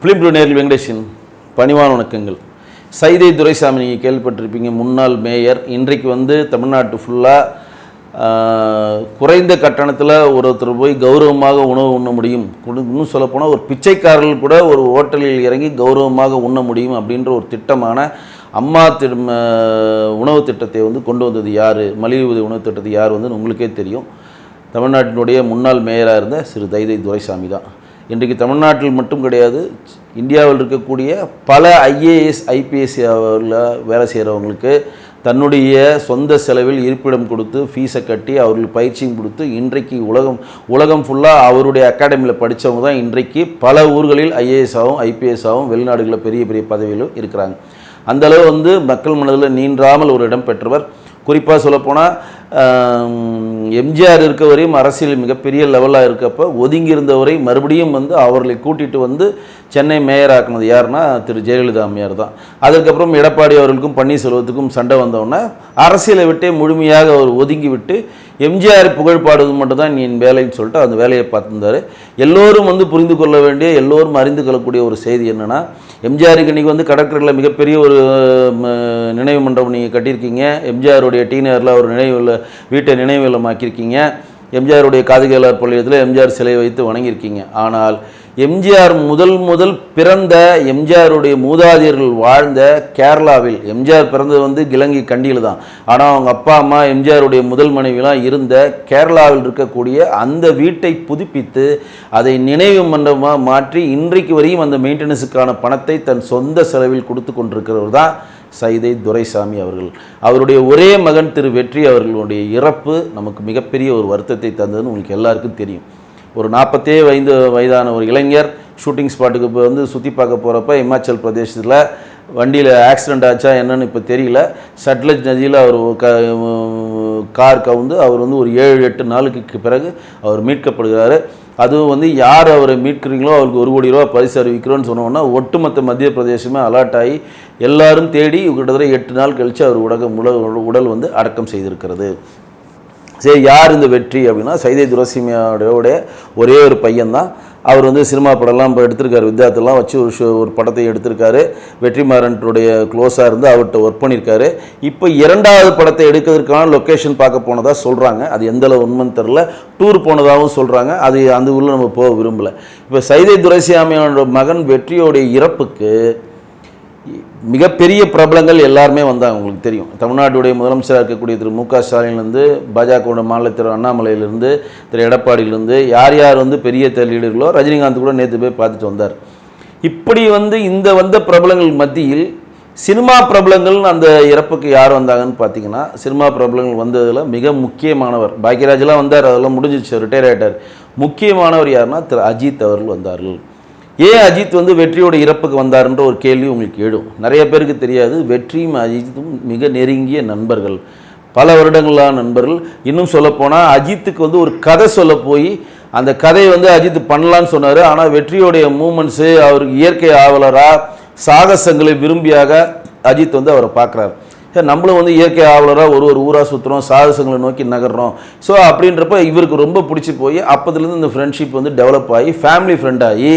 Film two நேரில் வெங்கடேஷன் பணிவான வணக்கங்கள். சைதை துரைசாமி நீங்கள் கேள்விப்பட்டிருப்பீங்க முன்னாள் மேயர். இன்றைக்கு வந்து தமிழ்நாட்டு ஃபுல்லாக குறைந்த கட்டணத்தில் ஒருத்தர் போய் கௌரவமாக உணவு உண்ண முடியும். இன்னும் சொல்லப்போனால் ஒரு பிச்சைக்காரர்கள் கூட ஒரு ஹோட்டலில் இறங்கி கௌரவமாக உண்ண முடியும் அப்படின்ற ஒரு திட்டமான அம்மா திட உணவு திட்டத்தை வந்து கொண்டு வந்தது யார்? மலிவு உதவி உணவு திட்டத்தை யார்? வந்து உங்களுக்கே தெரியும். தமிழ்நாட்டினுடைய முன்னாள் மேயராக இருந்த சிறு தைதை துரைசாமி தான். இன்றைக்கு தமிழ்நாட்டில் மட்டும் கிடையாது இந்தியாவில் இருக்கக்கூடிய பல ஐஏஎஸ் ஐபிஎஸ் வேலை செய்கிறவங்களுக்கு தன்னுடைய சொந்த செலவில் இருப்பிடம் கொடுத்து ஃபீஸை கட்டி அவர்களுக்கு பயிற்சியும் கொடுத்து இன்றைக்கு உலகம் உலகம் ஃபுல்லாக அவருடைய அகாடமியில் படித்தவங்க தான் இன்றைக்கு பல ஊர்களில் ஐஏஎஸ் ஐபிஎஸ்ஸாகவும் வெளிநாடுகளில் பெரிய பெரிய பதவியிலும் இருக்கிறாங்க. அந்த அளவு வந்து மக்கள் மனதில் நீன்றாமல் ஒரு இடம் பெற்றவர். குறிப்பாக சொல்லப்போனால் எம்ஜிஆர் இருக்க வரையும் அரசியல் மிகப்பெரிய லெவலாக இருக்கப்போ ஒதுங்கி இருந்தவரை மறுபடியும் வந்து அவர்களை கூட்டிட்டு வந்து சென்னை மேயர் ஆக்குனது யாருன்னா திரு. ஜெயலலிதா அம்மையார் தான். அதுக்கப்புறம் எடப்பாடி அவர்களுக்கும் பன்னீர்செல்வத்துக்கும் சண்டை வந்தோடனே அரசியலை விட்டே முழுமையாக அவர் ஒதுங்கி விட்டு எம்ஜிஆர் புகழ் பாடுவது மட்டும்தான் நீ என் வேலைன்னு சொல்லிட்டு அந்த வேலையை பார்த்துருந்தாரு. எல்லோரும் வந்து புரிந்து கொள்ள வேண்டிய எல்லோரும் அறிந்து கொள்ளக்கூடிய ஒரு செய்தி என்னென்னா எம்ஜிஆருக்கு இன்றைக்கி வந்து கடற்கரையில் மிகப்பெரிய ஒரு நினைவு மண்டபம் நீங்கள் கட்டியிருக்கீங்க. எம்ஜிஆருடைய டீனரில் ஒரு நினைவில் வீட்டை நினைவுகளமாக்கியிருக்கீங்க எம்ஜிஆருடைய காதுகேளார் பள்ளியத்தில் எம்ஜிஆர் சிலையை வைத்து வணங்கியிருக்கீங்க. ஆனால் எம்ஜிஆர் முதல் முதல் பிறந்த எம்ஜிஆருடைய மூதாதையர்கள் வாழ்ந்த கேரளாவில் எம்ஜிஆர் பிறந்தது வந்து கிழங்கி கண்டியில் தான். ஆனால் அவங்க அப்பா அம்மா எம்ஜிஆருடைய முதல் மனைவிலாம் இருந்த கேரளாவில் இருக்கக்கூடிய அந்த வீட்டை புதுப்பித்து அதை நினைவு மண்டபமாக மாற்றி இன்றைக்கு வரையும் அந்த மெயின்டெனன்ஸுக்கான பணத்தை தன் சொந்த செலவில் கொடுத்து கொண்டிருக்கிறவர் தான் சைதை துரைசாமி அவர்கள். அவருடைய ஒரே மகன் திரு வெற்றி அவர்களுடைய இறப்பு நமக்கு மிகப்பெரிய ஒரு வருத்தத்தை தந்ததுன்னு உங்களுக்கு எல்லாருக்கும் தெரியும். ஒரு நாற்பத்தே ஐந்து வயதான ஒரு இளைஞர் ஷூட்டிங் ஸ்பாட்டுக்கு இப்போ வந்து சுற்றி பார்க்க போகிறப்ப இமாச்சல் பிரதேசத்தில் வண்டியில் ஆக்சிடெண்ட் ஆச்சா என்னன்னு இப்போ தெரியல. சட்லஜ் நதியில் அவர் க கார் கவுந்து அவர் வந்து ஒரு ஏழு எட்டு நாளுக்கு பிறகு அவர் மீட்கப்படுகிறார். அதுவும் வந்து யார் அவரை மீட்கிறீங்களோ அவருக்கு ஒரு கோடி ரூபா பரிசு அறிவிக்கிறோன்னு சொன்னோன்னா ஒட்டுமொத்த மத்திய பிரதேசமே அலர்ட் ஆகி எல்லாரும் தேடி கிட்டத்தட்ட எட்டு நாள் கழித்து அவர் உடகம் உடல் உடல் வந்து அடக்கம் செய்திருக்கிறது. சரி யார் இந்த வெற்றி அப்படின்னா சைதை துரசிமியாவோடைய ஒரே ஒரு பையன்தான். அவர் வந்து சினிமா படம்லாம் இப்போ எடுத்திருக்காரு. வித்யார்த்தெல்லாம் வச்சு ஒரு ஷோ ஒரு படத்தை எடுத்திருக்காரு. வெற்றிமாறன்ட்டுடைய க்ளோஸாக இருந்து அவர்கிட்ட ஒர்க் பண்ணியிருக்காரு இப்போ இரண்டாவது படத்தை எடுக்கிறதுக்கான லொக்கேஷன் பார்க்க போனதாக சொல்கிறாங்க அது எந்த அளவு உண்மைன்னு தெரில டூர் போனதாகவும் சொல்கிறாங்க அது அந்த ஊரில் நம்ம போக விரும்பலை. இப்போ சைதை துரைசியாமியோட மகன் வெற்றியோடைய இறப்புக்கு மிகப்பெரிய பிரபலங்கள் எல்லாருமே வந்தாங்க உங்களுக்கு தெரியும். தமிழ்நாட்டுடைய முதலமைச்சராக இருக்கக்கூடிய திரு மு க ஸ்டாலின்லேருந்து பாஜகவோட மாநில திரு அண்ணாமலையிலேருந்து திரு எடப்பாடியிலேருந்து யார் யார் வந்து பெரிய லீடர்களோ ரஜினிகாந்த் கூட நேற்று போய் பார்த்துட்டு வந்தார். இப்படி வந்து இந்த வந்த பிரபலங்கள் மத்தியில் சினிமா பிரபலங்கள்னு அந்த இறப்புக்கு யார் வந்தாங்கன்னு பார்த்தீங்கன்னா சினிமா பிரபலங்கள் வந்ததில் மிக முக்கியமானவர் பாக்யராஜெலாம் வந்தார் அதெல்லாம் முடிஞ்சிச்சு ரிட்டையர் ஆகிட்டார் முக்கியமானவர் யாருன்னா திரு அஜித் அவர்கள் வந்தார்கள். ஏன் அஜித் வந்து வெற்றியோட இறப்புக்கு வந்தாருன்ற ஒரு கேள்வி உங்களுக்கு எழும். நிறைய பேருக்கு தெரியாது. வெற்றியும் அஜித்தும் மிக நெருங்கிய நண்பர்கள். பல வருடங்களான நண்பர்கள். இன்னும் சொல்லப்போனால் அஜித்துக்கு வந்து ஒரு கதை சொல்ல போய் அந்த கதையை வந்து அஜித் பண்ணலான்னு சொன்னார். ஆனால் வெற்றியோடைய மூமெண்ட்ஸு அவருக்கு இயற்கை ஆவலராக சாகசங்களை விரும்பியாக அஜித் வந்து அவரை பார்க்குறாரு. நம்மளும் வந்து இயற்கை ஆவலராக ஒரு ஒரு ஊராக சுற்றுறோம் சாகசங்களை நோக்கி நகர்றோம். ஸோ அப்படின்றப்ப இவருக்கு ரொம்ப பிடிச்சி போய் அப்போதுலேருந்து இந்த ஃப்ரெண்ட்ஷிப் வந்து டெவலப் ஆகி ஃபேமிலி ஃப்ரெண்டாகி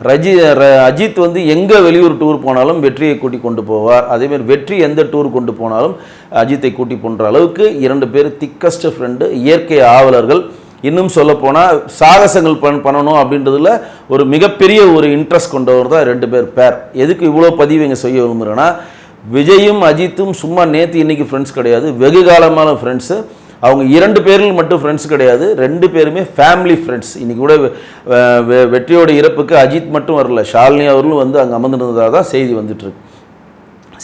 ரஜி ர- அஜித் வந்து எங்கே வெளியூர் டூர் போனாலும் வெற்றியை கூட்டி கொண்டு போவார். அதேமாதிரி வெற்றி எந்த டூர் கொண்டு போனாலும் அஜித்தை கூட்டி போன்ற அளவுக்கு இரண்டு பேர் திக்கஸ்ட் ஃப்ரெண்டு இயற்கை ஆவலர்கள். இன்னும் சொல்லப்போனால் சாகசங்கள் பண் பண்ணணும் அப்படின்றதுல ஒரு மிகப்பெரிய ஒரு இன்ட்ரெஸ்ட் கொண்டவர் தான் ரெண்டு பேர் பேர் எதுக்கு இவ்வளோ பதிவு இங்கே செய்ய விரும்புகிறேன்னா விஜயும் அஜித்தும் சும்மா நேற்று இன்னைக்கு ஃப்ரெண்ட்ஸ் கிடையாது. வெகு காலமான ஃப்ரெண்ட்ஸு அவங்க இரண்டு பேரில் மட்டும் ஃப்ரெண்ட்ஸ் கிடையாது. ரெண்டு பேருமே ஃபேமிலி ஃப்ரெண்ட்ஸ் இன்றைக்கி கூட வெ- வெற்றியோட இறப்புக்கு அஜித் மட்டும் வரல. ஷாலினி அவர்களும் வந்து அங்கே அமர்ந்திருந்ததாக தான் செய்தி வந்துட்டுருக்கு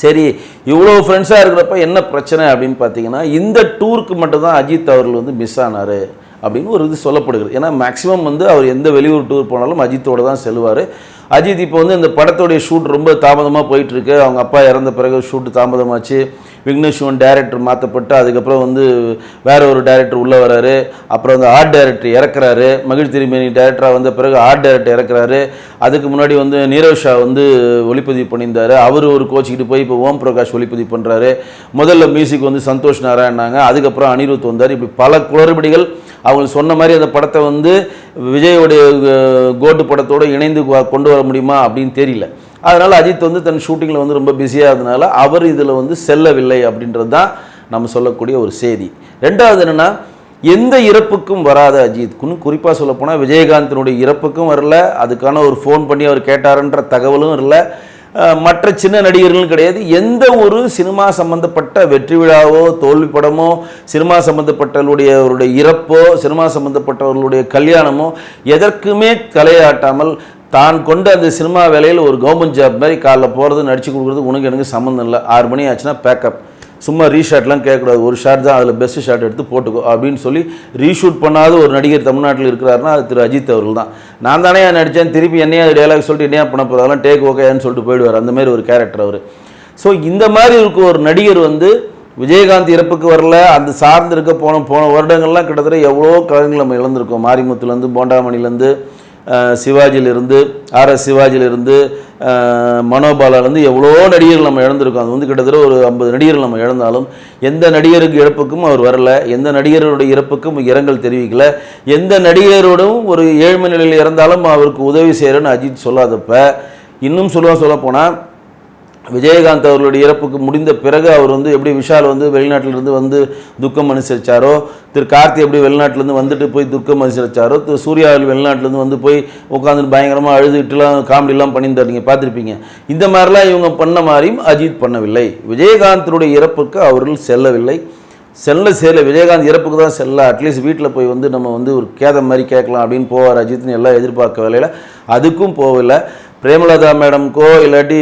சரி இவ்வளோ ஃப்ரெண்ட்ஸாக இருக்கிறப்ப என்ன பிரச்சனை அப்படின்னு பார்த்தீங்கன்னா இந்த டூருக்கு மட்டும்தான் அஜித் அவர்கள் வந்து மிஸ் ஆனார். அப்படின்னு ஒரு இது சொல்லப்படுகிறது. ஏன்னா மேக்ஸிமம் வந்து அவர் எந்த வெளியூர் டூர் போனாலும் அஜித்தோடு தான் செல்வார் அஜித் இப்போ வந்து இந்த படத்தோடைய ஷூட் ரொம்ப தாமதமாக போயிட்டுருக்கு. அவங்க அப்பா இறந்த பிறகு ஷூட் தாமதமாச்சு. விக்னேஷ் சிவன் டேரக்டர் மாற்றப்பட்டு அதுக்கப்புறம் வந்து வேற ஒரு டேரக்டர் உள்ளே வராரு. அப்புறம் வந்து ஆர்ட் டேரக்டர் இறக்குறாரு. மகிழ் திருமேனி டேரக்டராக வந்த பிறகு ஆர்ட் டேரக்டர் இறக்குறாரு. அதுக்கு முன்னாடி வந்து நீரவ் ஷா வந்து ஒளிப்பதிவு பண்ணியிருந்தார். அவர் ஒரு கோச்சிக்கிட்டு போய் இப்போ ஓம் பிரகாஷ் ஒளிப்பதிவு பண்ணுறாரு முதல்ல மியூசிக் வந்து சந்தோஷ் நாராயணாங்க. அதுக்கப்புறம் அனிருத் வந்தார். இப்படி பல குளறுபடிகள் அவங்க சொன்ன மாதிரி அந்த படத்தை வந்து விஜயோடைய கோட்டு படத்தோடு இணைந்து கொண்டு வர முடியுமா அப்படின்னு தெரியல. அதனால் அஜித் வந்து தன் ஷூட்டிங்கில் வந்து ரொம்ப பிஸியாக இருந்தனால அவர் இதில் வந்து செல்லவில்லை அப்படின்றது தான் நம்ம சொல்லக்கூடிய ஒரு செய்தி. ரெண்டாவது என்னென்னா எந்த இறப்புக்கும் வராத அஜித். குறிப்பாக சொல்லப்போனால் விஜயகாந்தினுடைய இறப்புக்கும் வரல அதுக்கான ஒரு ஃபோன் பண்ணி அவர் கேட்டாருன்ற தகவலும் இல்லை மற்ற சின்ன நடிகர்களும் கிடையாது. எந்த ஒரு சினிமா சம்பந்தப்பட்ட வெற்றி விழாவோ தோல்வி படமோ சினிமா சம்பந்தப்பட்டவர்களுடைய அவருடைய இறப்போ சினிமா சம்பந்தப்பட்டவர்களுடைய கல்யாணமோ எதற்குமே தலையாட்டாமல் தான் கொண்ட அந்த சினிமா வேலையில் ஒரு கவர்மெண்ட் ஜாப் மாதிரி காலைல போகிறது நடிச்சு கொடுக்குறது உனக்கு எனக்கு சம்மந்தம் இல்லை. ஆறு மணி ஆச்சுன்னா பேக்கப் சும்மா ரீஷாட்லாம் கேட்கக்கூடாது. ஒரு ஷாட் தான் அதில் பெஸ்ட் ஷாட் எடுத்து போட்டுக்கோ அப்படின்னு சொல்லி ரீஷூட் பண்ணாத ஒரு நடிகர் தமிழ்நாட்டில் இருக்கிறாருன்னா அது திரு அஜித் அவர்கள் தான். நான் தானே நடித்தேன் திருப்பி என்னையா டைலாக் சொல்லிட்டு என்னையா பண்ண போகிறோம் டேக் ஓகேன்னு சொல்லிட்டு போயிடுவார். அந்த மாதிரி ஒரு கேரக்டர் அவர். ஸோ இந்த மாதிரி இருக்க ஒரு நடிகர் வந்து விஜயகாந்த் இறப்புக்கு வரல அந்த சார்ந்து இருக்க போன போன வருடங்கள்லாம் கிட்டத்தட்ட எவ்வளோ கலைஞர்கள் நம்ம இழந்திருக்கோம். மாரிமுத்துலேருந்து போண்டாமணிலேருந்து சிவாஜியிலிருந்து ஆர் எஸ் சிவாஜியிலிருந்து மனோபாலாலேருந்து எவ்வளோ நடிகர்கள் நம்ம இழந்திருக்கோம். அது வந்து கிட்டத்தட்ட ஒரு ஐம்பது நடிகர்கள் நம்ம இழந்தாலும் எந்த நடிகருக்கு இறப்புக்கும் அவர் வரல எந்த நடிகருடைய இறப்புக்கும் இரங்கல் தெரிவிக்கல எந்த நடிகரோடும் ஒரு ஏழ்மை நிலையில் இறந்தாலும் அவருக்கு உதவி செய்கிறேன்னு அஜித் சொல்லாதப்ப இன்னும் சொல்ல சொல்ல போனால் விஜயகாந்த் அவர்களுடைய இறப்புக்கு முடிந்த பிறகு அவர் வந்து எப்படி விஷால் வந்து வெளிநாட்டிலிருந்து வந்து துக்கம் அனுசரித்தாரோ திரு கார்த்தி எப்படி வெளிநாட்டிலேருந்து வந்துட்டு போய் துக்கம் அனுசரித்தாரோ திரு சூர்யாவில் வெளிநாட்டிலேருந்து வந்து போய் உட்காந்துட்டு பயங்கரமாக அழுதுட்டுலாம் காமெடிலாம் பண்ணியிருந்தார் நீங்கள் பார்த்துருப்பீங்க. இந்த மாதிரிலாம் இவங்க பண்ண மாதிரியும் அஜித் பண்ணவில்லை. விஜயகாந்தனுடைய இறப்புக்கு அவர்கள் செல்லவில்லை. செல்ல சேல விஜயகாந்த் இறப்புக்கு தான் செல்ல அட்லீஸ்ட் வீட்டில் போய் வந்து நம்ம வந்து ஒரு கேதம் மாதிரி கேட்கலாம் அப்படின்னு போவார் அஜித்னு எல்லாம் எதிர்பார்க்க வேலையில். அதுக்கும் போகலை. பிரேமலதா மேடம்க்கோ இல்லாட்டி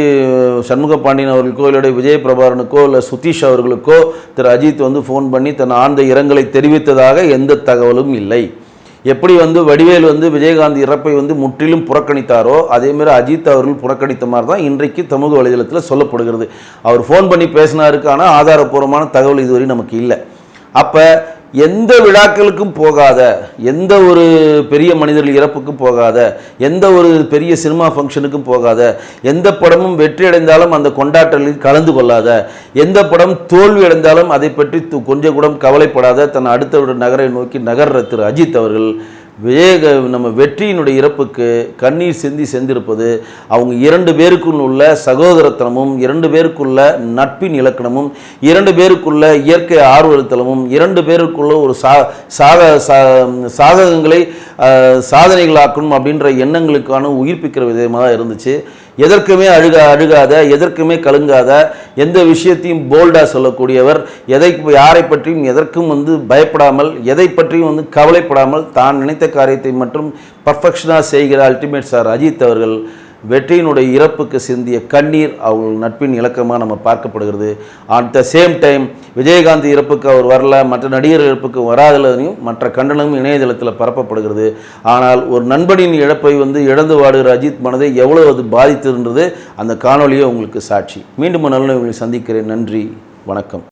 சண்முக பாண்டியன் அவர்களுக்கோ இல்லாட்டி விஜய் பிரபாரனுக்கோ இல்லை சுதீஷ் அவர்களுக்கோ திரு அஜித் வந்து ஃபோன் பண்ணி தன் ஆழ்ந்த இரங்கலை தெரிவித்ததாக எந்த தகவலும் இல்லை. எப்படி வந்து வடிவேல் வந்து விஜயகாந்த் இறப்பை வந்து முற்றிலும் புறக்கணித்தாரோ அதேமாதிரி அஜித் அவர்கள் புறக்கணித்த மாதிரி தான் இன்றைக்கு சமூக வலைதளத்தில் சொல்லப்படுகிறது. அவர் ஃபோன் பண்ணி பேசினாருக்கு ஆனால் ஆதாரப்பூர்வமான தகவல் இதுவரை நமக்கு இல்லை. அப்போ எந்த விழாக்களுக்கும் போகாத எந்த ஒரு பெரிய மனிதர்கள் இறப்புக்கும் போகாத எந்த ஒரு பெரிய சினிமா ஃபங்க்ஷனுக்கும் போகாத எந்த படமும் வெற்றி அடைந்தாலும் அந்த கொண்டாட்டங்களில் கலந்து கொள்ளாத எந்த படம் தோல்வி அடைந்தாலும் அதை பற்றி கொஞ்சம் கூட கவலைப்படாத தன் அடுத்த நகரை நோக்கி நகர்ற திரு அஜித் அவர்கள் விவேக நம்ம வெற்றியினுடைய இறப்புக்கு கண்ணீர் சிந்தி செந்திருப்பது அவங்க இரண்டு பேருக்குள் உள்ள சகோதரத்தனமும் இரண்டு பேருக்குள்ள நட்பின் இலக்கணமும் இரண்டு பேருக்குள்ள இயற்கை ஆர்வத்தனமும் இரண்டு பேருக்குள்ள ஒரு சா சாக சா- சாதகங்களை சாதனைகளாக்கணும் அப்படின்ற எண்ணங்களுக்கான உயிர்ப்பிக்கிற விதமாக தான் இருந்துச்சு. எதற்குமே அழுக அழுகாத எதற்குமே கழுங்காத எந்த விஷயத்தையும் போல்டாக சொல்லக்கூடியவர் எதை யாரை பற்றியும் எதற்கும் வந்து பயப்படாமல் எதை பற்றியும் வந்து கவலைப்படாமல் தான் நினைத்த காரியத்தை மட்டும் பர்ஃபெக்ஷனாக செய்கிற அல்டிமேட் சார் அஜித் அவர்கள். வெற்றியினுடைய இறப்புக்கு சிந்திய கண்ணீர் அவர்கள் நட்பின் இலக்கமாக நம்ம பார்க்கப்படுகிறது. At the same time Vijayakanth இறப்புக்கு அவர் வரல மற்ற நடிகர் இறப்புக்கு வராதலையும் மற்ற கண்டனமும் இணையதளத்தில் பரப்பப்படுகிறது. ஆனால் ஒரு நண்பனின் இழப்பை வந்து இழந்து வாடுகிற அஜித் மனதை எவ்வளவு அது பாதித்ததுன்றது அந்த காணொலியே உங்களுக்கு சாட்சி. மீண்டும் நல்ல உங்களை சந்திக்கிறேன். நன்றி வணக்கம்.